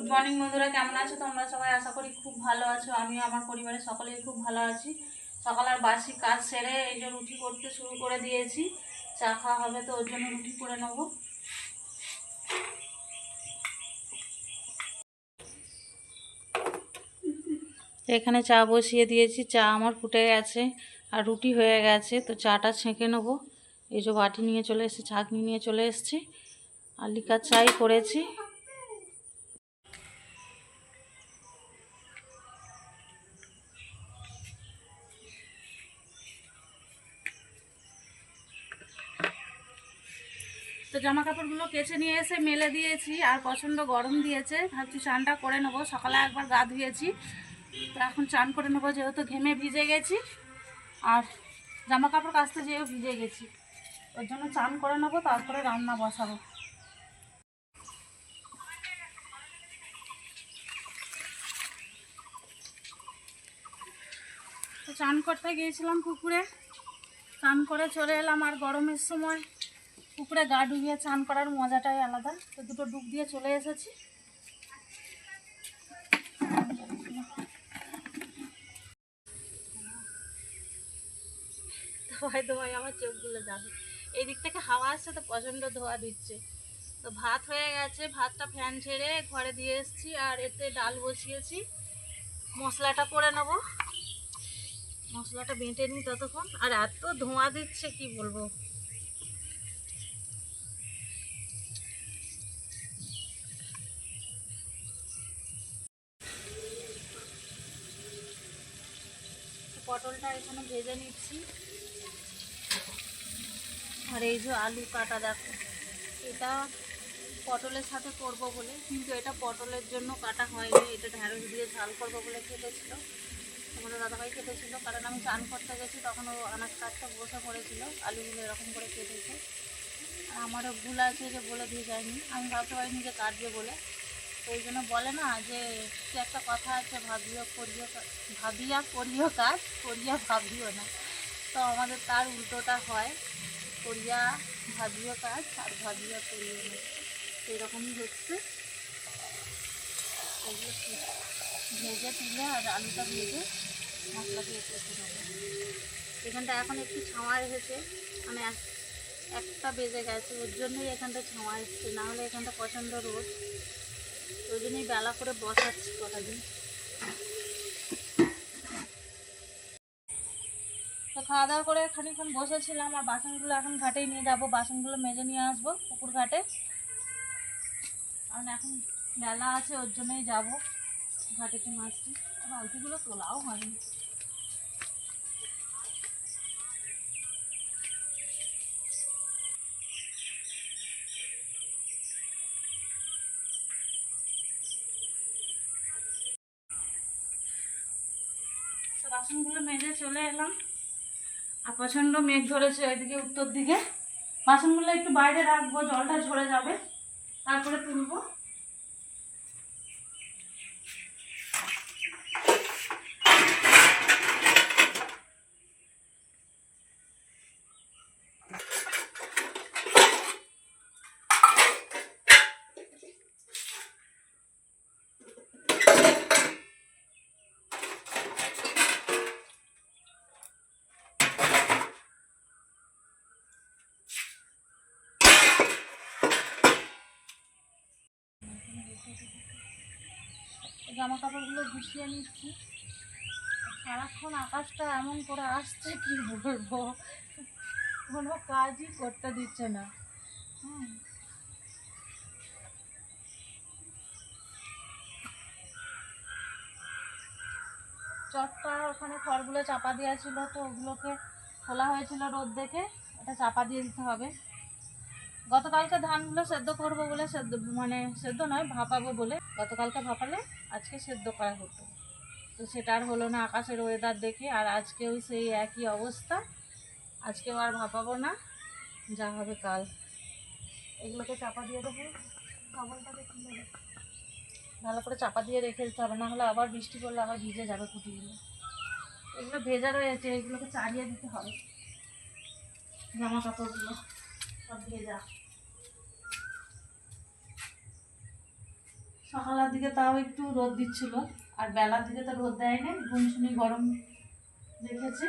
Good morning বন্ধুরা, কেমন আছো? তোমরা সবাই আশা করি খুব ভালো আছো। আমি আমার পরিবারের সকলেই খুব ভালো আছি। সকালের বাসি কাজ সেরে এই যে রুটি করতে শুরু করে দিয়েছি। চা খাওয়া হবে তো, ওর জন্য রুটি করে নেব। এখানে চা বসিয়ে দিয়েছি। চা আমার ফুটে গেছে আর রুটি হয়ে গেছে, তো চাটা ছেঁকে নেব। এই যে বাটি নিয়ে চলে এসেছি ছাঁকনি নিয়ে চলে এসেছি। আর লিকার চাই করেছি। তো জামা কাপড়গুলো কেচে নিয়ে এসে মেলে দিয়েছি, আর প্রচণ্ড গরম দিয়েছে। ভাবছি চানটা করে নেব, সকালে একবার গা ধুয়েছি। তো এখন চান করে নেব, যেহেতু ঘেমে ভিজে গেছি। আর জামা কাপড় কাচতে যেয়েও ভিজে গেছি। ওর জন্য চান করে নেব, তারপরে রান্না বসাবো। চান করতে গিয়েছিলাম পুকুরে। চান করে চলে এলাম আর গরমের সময়। পুকুরে গা ডুবিয়ে চান করার মজাটাই আলাদা। তো দুটো ডুব দিয়ে চলে এসেছি। ধোয়ায় ধোয়ায় আমার চোখগুলো যাবে। এই দিক থেকে হাওয়া আসছে তো প্রচণ্ড ধোয়া দিচ্ছে। তো ভাত হয়ে গেছে, ভাতটা ফ্যান ছেড়ে ঘরে দিয়ে এসেছি আর এতে ডাল বসিয়েছি। মশলাটা করে নেব। মশলাটা বেটে নিই ততক্ষণ। আর এত ধোঁয়া দিচ্ছে, কি বলব? পটলটা এখানে ভেজে নিচ্ছি। আর এই যে আলু কাটা দেখো, এটা পটলের সাথে করব বলে, কিন্তু এটা পটলের জন্য কাটা হয়নি, এটা ঢ্যাঁড়স দিয়ে ঝাল করব বলে কেটেছিল আমাদের দাদাভাই কেটেছিল কারণ আমি চান করতে গেছি, তখন ও আনাজ কাটতে বসে পড়েছিল, আলুগুলো এরকম করে কেটেছে। আর আমারও ভুল আছে যে বলে দিয়ে যায়নি, আমি ভাবতে পারিনি যে কাটবে বলে। ওই জন্য বলে না যে, কি একটা কথা আছে, ভাবিও করিও ভাবিয়া করিও কাজ, করিয়া ভাবিও না। তো আমাদের তার উল্টোটা হয়, করিয়া ভাবিও কাজ আর ভাবিয়া করিও না। সেই রকমই হচ্ছে ভেজে তুলে আর আলুটা ভেজে মশলা দিয়ে কষে নেব। এখানটা এখন একটু ছাওয়া এসেছে। মানে এক- একটা বেজে গেছে। ওর জন্যই এখানটা ছাওয়া এসছে। নাহলে এখানটা প্রচণ্ড রোদ ওই জন্যই বেলা করে বসাচ্ছি কটা দিন। তো খাওয়া দাওয়া করে খানিক্ষণ বসেছিলাম আর বাসনগুলো এখন ঘাটেই নিয়ে যাব। বাসনগুলো মেজে নিয়ে আসব পুকুর ঘাটে। কারণ এখন বেলা আছে, ওর জন্যই যাব। ঘাটেতে মাছটি বালতিগুলো তোলাও হয়নি। বাসনগুলো মেজে চলে এলাম। আর প্রচণ্ড মেঘ ধরেছে ওইদিকে উত্তর দিকে। বাসনগুলো একটু বাইরে রাখব, জলটা ঝরে যাবে। তারপরে তুলবো। জামা কাপড়গুলো গুছিয়ে নিচ্ছি। সারাক্ষণ আকাশটা এমন করে আসছে কি বলব? কোনো কাজই করতে দিচ্ছে না। চটটা ওখানে খড়গুলো চাপা দেওয়া ছিল, তো ওগুলোকে খোলা হয়েছিল রোদ দেখে এটা চাপা দিয়ে দিতে হবে। গতকালকে ধানগুলো সেদ্ধ করব বলে সেদ্ধ মানে সেদ্ধ নয়, ভাপাবো বলে। গতকালকে ভাপালে, আজকে সেদ্ধ করা হতো। তো সেটা আর হলো না, আকাশের ওয়েদার দেখে, আর আজকেও সেই একই অবস্থা। আজকেও আর ভাপাবো না, যা হবে কাল। এগুলোকে চাপা দিয়ে দেবো। খুলে দেবো। ভালো করে চাপা দিয়ে রেখে দিতে হবে না হলে আবার বৃষ্টি পড়লে আবার ভিজে যাবে কুটিগুলো। এগুলো ভেজা রয়েছে, এগুলোকে চালিয়ে দিতে হবে। জামা কাপড়গুলো সব ভেজা। সকালের দিকে তাও একটু রোদ দিচ্ছিল, আর বেলার দিকে তো রোদ দেয়নি গুমসুনি গরম দেখেছে।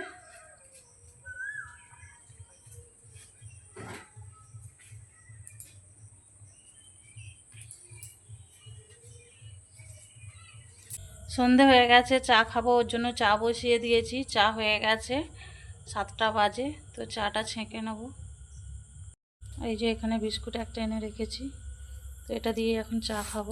সন্ধে হয়ে গেছে, চা খাব, ওর জন্য চা বসিয়ে দিয়েছি, চা হয়ে গেছে, সাতটা বাজে, তো চাটা ছেঁকে নেব। এই যে এখানে বিস্কুট একটা এনে রেখেছি। তো এটা দিয়ে এখন চা খাব।